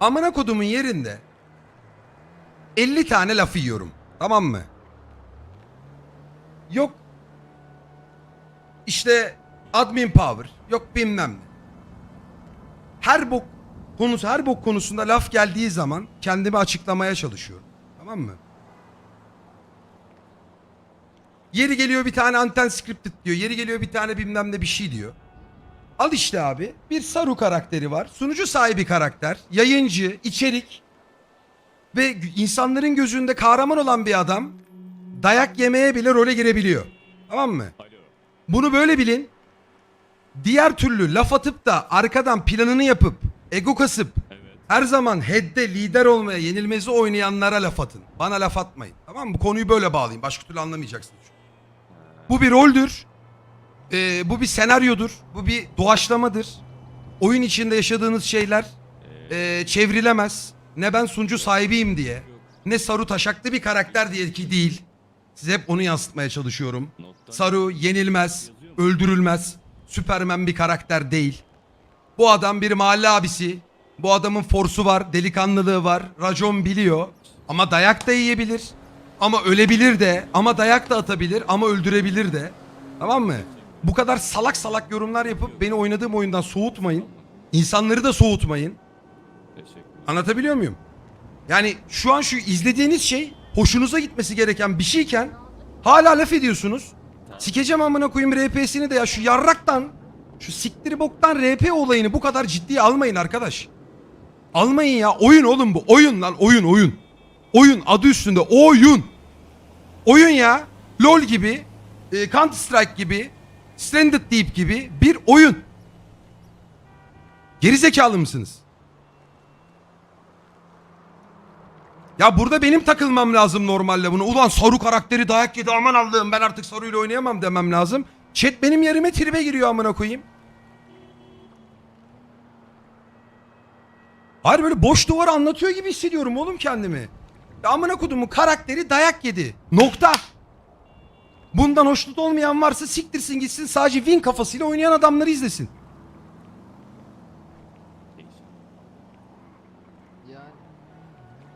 amına kodumun yerinde 50 tane laf yiyorum. Tamam mı? Yok işte admin power, yok bilmem ne. Her bok konusu, her bok konusunda laf geldiği zaman kendimi açıklamaya çalışıyorum. Tamam mı? Yeri geliyor bir tane anten scripted diyor. Yeri geliyor bir tane bilmem ne bir şey diyor. Al işte abi. Bir Saru karakteri var. Sunucu sahibi karakter. Yayıncı, içerik. Ve insanların gözünde kahraman olan bir adam dayak yemeye bile role girebiliyor. Tamam mı? Bunu böyle bilin. Diğer türlü laf atıp da arkadan planını yapıp ego kasıp her zaman head'de lider olmaya yenilmezi oynayanlara laf atın. Bana laf atmayın. Tamam mı? Bu konuyu böyle bağlayayım. Başka türlü anlamayacaksınız. Bu bir roldür. Ee, bu bir senaryodur. Bu bir doğaçlamadır. Oyun içinde yaşadığınız şeyler ee, çevrilemez. Ne ben sunucu sahibiyim diye. Ne Saru taşaklı bir karakter diye ki değil. Size hep onu yansıtmaya çalışıyorum. Saru yenilmez, öldürülmez. Süpermen bir karakter değil. Bu adam bir mahalle abisi. Bu adamın forsu var, delikanlılığı var. Racon biliyor. Ama dayak da yiyebilir. Ama ölebilir de. Ama dayak da atabilir. Ama öldürebilir de. Tamam mı? Bu kadar salak salak yorumlar yapıp beni oynadığım oyundan soğutmayın. İnsanları da soğutmayın. Anlatabiliyor muyum? Yani şu an şu izlediğiniz şey hoşunuza gitmesi gereken bir şeyken hala laf ediyorsunuz. Sikeceğim amına koyayım RP'sini de ya şu yarraktan şu siktiri boktan RP olayını bu kadar ciddiye almayın arkadaş. Almayın ya oyun oğlum bu oyun lan oyun oyun. Oyun adı üstünde oyun. Oyun ya LOL gibi e, Counter Strike gibi Stranded Deep gibi bir oyun. Gerizekalı mısınız? Ya burada benim takılmam lazım normalde bunu. Ulan Saru karakteri dayak yedi aman Allah'ım ben artık Saru ile oynayamam demem lazım. Chat benim yerime tribe giriyor amına koyayım. Hayır böyle boş duvara anlatıyor gibi hissediyorum oğlum kendimi. Ya amına kodumun karakteri dayak yedi. Nokta. Bundan hoşnut olmayan varsa siktirsin gitsin sadece win kafasıyla oynayan adamları izlesin.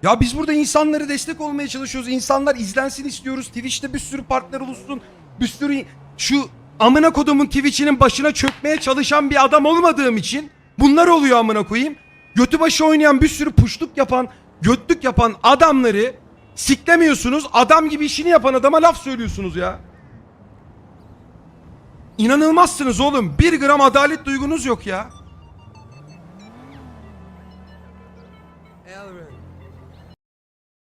Ya biz burada insanlara destek olmaya çalışıyoruz. İnsanlar izlensin istiyoruz. Twitch'te bir sürü partner olsun. Bir sürü şu amına kodumun Twitch'inin başına çökmeye çalışan bir adam olmadığım için bunlar oluyor amına koyayım. Götü başı oynayan bir sürü puşluk yapan, götlük yapan adamları siklemiyorsunuz. Adam gibi işini yapan adama laf söylüyorsunuz ya. İnanılmazsınız oğlum. Bir gram adalet duygunuz yok ya. Elrin.